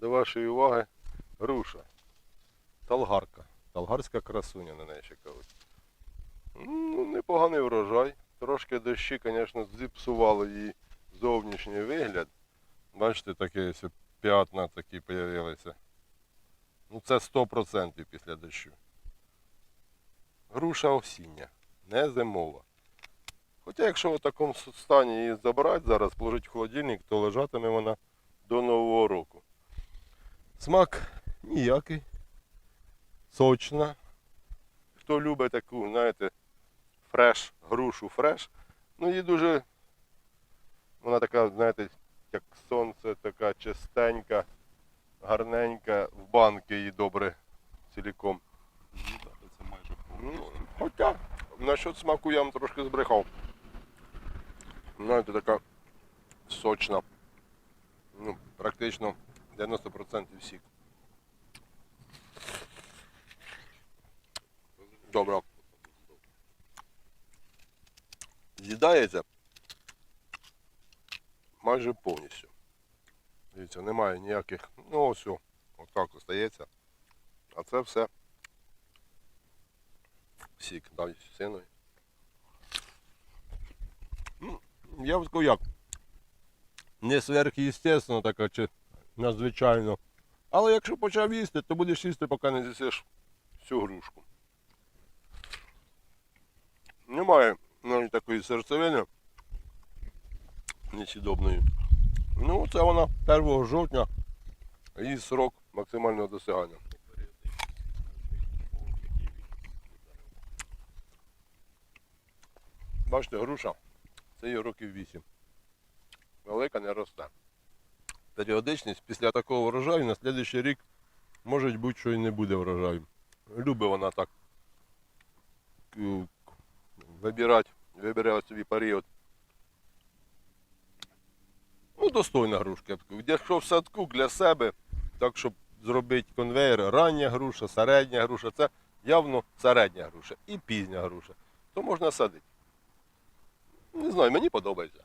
До вашої уваги груша. Талгарка. Талгарська красуня на неї ще. Ну, непоганий врожай. Трошки дощі, звісно, зіпсували її зовнішній вигляд. Бачите, такі ось п'ятна такі з'явилися. Ну це 100% після дощу. Груша осіння, не зимова. Хоча якщо в такому стані її забрати зараз, положити в холодильник, то лежатиме вона до Нового року. Смак ніякий. Сочна. Хто любить таку, знаєте, фреш, грушу фреш, ну її дуже. Вона така, знаєте, як сонце, така чистенька, гарненька, в банки її добре ціліком. Це майже Ну, хоча, насчет смаку я вам трошки збрехав. Знаєте, така сочна. Ну, практично 90% сік. Добре. З'їдається майже повністю. Дивіться, немає ніяких. Ну ось, отак остається. А це все сік дай синові. Ну, я б сказав як. Не сверхъестественно така чи надзвичайно. Але якщо почав їсти, то будеш їсти, поки не з'їсиш всю грушку. Немає навіть такої серцевини несідобної. Ну, це вона 1 жовтня, її срок максимального досягання. Бачите, груша, це їй років 8. Велика не росте. Періодичність після такого врожаю на наступний рік може бути, що і не буде врожаю. Любить вона так к- вибирати, вибирати собі період. Ну, достойна грушка. Якщо в садку для себе, так щоб зробити конвейер, рання груша, середня груша, це явно середня груша і пізня груша, то можна садити. Не знаю, мені подобається.